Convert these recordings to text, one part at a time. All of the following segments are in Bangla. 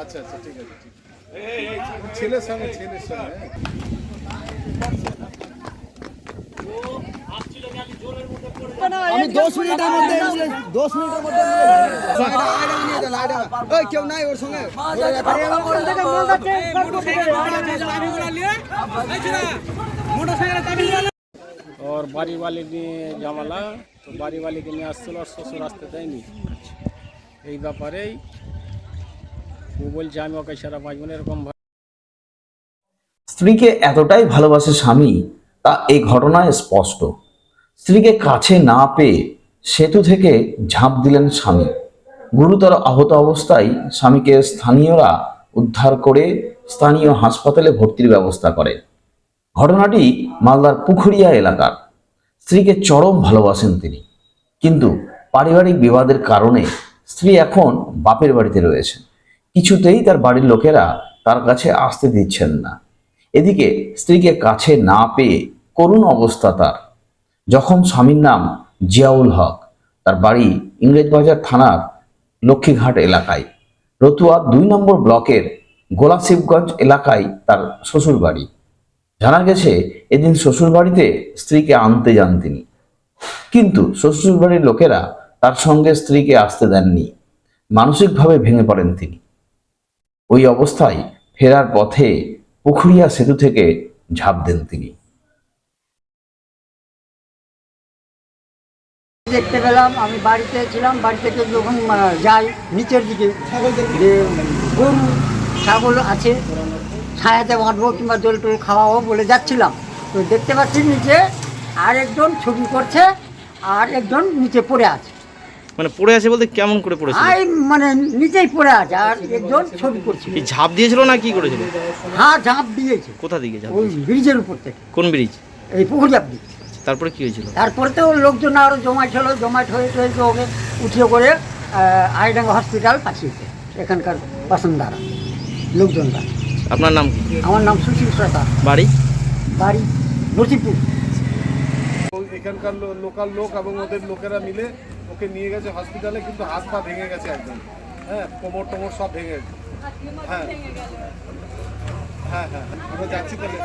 আচ্ছা আচ্ছা ঠিক আছে ঠিক আছে। ছেলের সঙ্গে ছেলের সঙ্গে হ্যাঁ। আমি দশ মিনিটের মধ্যে দশ মিনিটের আয়ডা ওই কেউ নাই ওর সঙ্গে। ওর বাড়ি বালি নিয়ে। জামালা তো বাড়ি বালিকে নিয়ে আসছিল আর শ্বশুর আসতে দেয়নি। এই ব্যাপারেই স্ত্রীকে এতটাই ভালোবাসে স্বামী, তা এই ঘটনায় স্পষ্ট। স্ত্রীকে কাছে না পেয়ে সেতু থেকে ঝাঁপ দিলেন স্বামী। গুরুতর আহত অবস্থায় স্বামীকে স্থানীয়রা উদ্ধার করে স্থানীয় হাসপাতালে ভর্তির ব্যবস্থা করে। ঘটনাটি মালদার পুখুরিয়া এলাকার। স্ত্রীকে চরম ভালোবাসেন তিনি। কিন্তু পারিবারিক বিবাদের কারণে স্ত্রী এখন বাপের বাড়িতে রয়েছে কিছুতেই তার বাড়ির লোকেরা তার কাছে আসতে দিচ্ছেন না। এদিকে স্ত্রীকে কাছে না পেয়ে করুণ অবস্থা তার। যখন স্বামীর নাম জিয়াউল হক, তার বাড়ি ইংরেজবাজার থানার লক্ষ্মীঘাট এলাকায়। রতুয়া দুই নম্বর ব্লকের গোলাশিবগঞ্জ এলাকায় তার শ্বশুর বাড়ি জানা গেছে, এদিন শ্বশুর বাড়িতে স্ত্রীকে আনতে যান তিনি। কিন্তু শ্বশুর বাড়ির লোকেরা তার সঙ্গে স্ত্রীকে আসতে দেননি। মানসিকভাবে ভেঙে পড়েন তিনি। ওই অবস্থায় ফেরার পথে পুখুরিয়া সেতু থেকে ঝাঁপ দেন তিনি। দেখতে পেলাম, আমি বাড়িতে ছিলাম, বাড়ি থেকে যখন যাই, নিচের দিকে, যে গরু, ছাগল আছে, ছায়াতে বাঁধবো কিংবা জল টল খাওয়াবো বলে যাচ্ছিলাম। তো দেখতে পাচ্ছি নিচে আর একজন ছবি করছে আর একজন নিচে পড়ে আছে। মানে পড়ে আছে বলতে কেমন করে পড়েছে আই মানে নিচেই পড়ে আছে আর একজন ছবি করছে এই ঝাঁপ দিয়েছিল না কি করেছিল? হ্যাঁ ঝাঁপ দিয়েছে। কোথা দিকে ঝাঁপ ওই ব্রিজের উপর থেকে। কোন ব্রিজ? এই পুকুর ঝাঁপ দিয়ে তারপরে কি হয়েছিল? তারপরে তো লোকজন আরও জমাট হলো জমাট হয়ে তো ওকে উঠিয়ে করে আইডাঙ্গা হসপিটাল পাঠিয়েছে এখানকার বাসিন্দারা লোকজনরা। আপনার নাম কি? আমার নাম সুশীল সরকার বাড়ি? বাড়ি নসিপুর। এখানকার লোকাল লোক এবং ওদের লোকেরা মিলে ওকে নিয়ে গেছে হসপিটালে কিন্তু হাত পা ভেঙে গেছে একদম। হ্যাঁ কোমর টোমর সব ভেঙে গেছে। হ্যাঁ। হ্যাঁ হ্যাঁ আমরা যাচ্ছি তাহলে।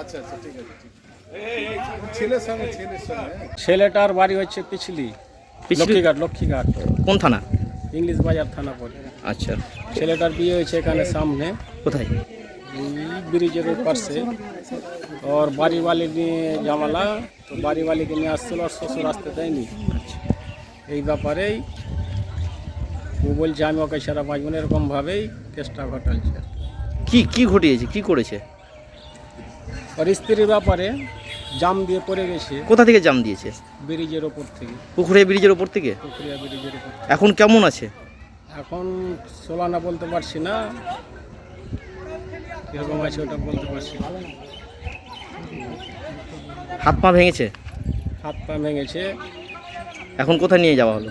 আচ্ছা আচ্ছা ঠিক আছে ঠিক ছেলের সঙ্গে ছেলের সঙ্গে হ্যাঁ। ছেলেটার বাড়ি হচ্ছে পিছলি। পিছলি? লক্ষ্মীঘাট লক্ষ্মীঘাট। কোন থানা? ইংলিশ বাজার থানা পড়ে আচ্ছা। ছেলেটার বিয়ে হয়েছে এখানে সামনে। কোথায়? ব্রিজের পাশে ওর বাড়ি বালি নিয়ে জামালা তো বাড়ি বালিকে নিয়ে আসছিল আর শ্বশুর আসতে দেয়নি। এই ব্যাপারেই ও বলছে আমি ওকে ছাড়া বাঁচব না। এরকমভাবেই কেসটা ঘটালছে কি কি ঘটিয়েছে? কি করেছে? ওর স্ত্রীর ব্যাপারে জাম দিয়ে পড়ে গেছে। কোথা থেকে জাম দিয়েছে? ব্রিজের ওপর থেকে। পুকুরে ব্রিজের ওপর থেকে? পুকুরিয়া ব্রিজের ওপর। এখন কেমন আছে? এখন সোলানা বলতে পারছি না। কীরকম আছে ওটা বলতে পারছি না। হাত পা ভেঙেছে? হাত পা ভেঙেছে। এখন কোথায় নিয়ে যাওয়া হলো?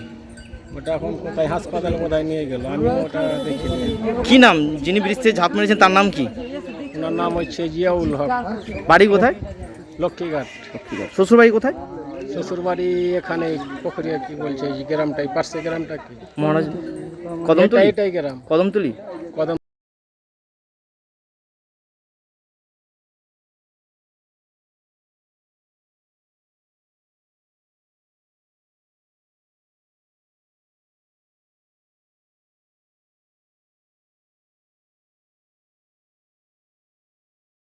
ওটা এখন কোথায়? হাসপাতালে কোথায় নিয়ে গেল? আমি ওটা দেখিনি। কি নাম? যিনি ব্রিজ থেকে ঝাঁপ মেরেছেন তার নাম কি? ওনার নাম হচ্ছে জিয়াউল হক। বাড়ি কোথায়? লক্ষ্মীঘাট। শ্বশুর বাড়ি কোথায়? শ্বশুর বাড়ি এখানে পুকুরিয়া কি বলছে? এই গ্রামটাই পার্শ্বে গ্রামটা কি? মহারাজ কদমতলি? এটাই গ্রাম। কদমতলি?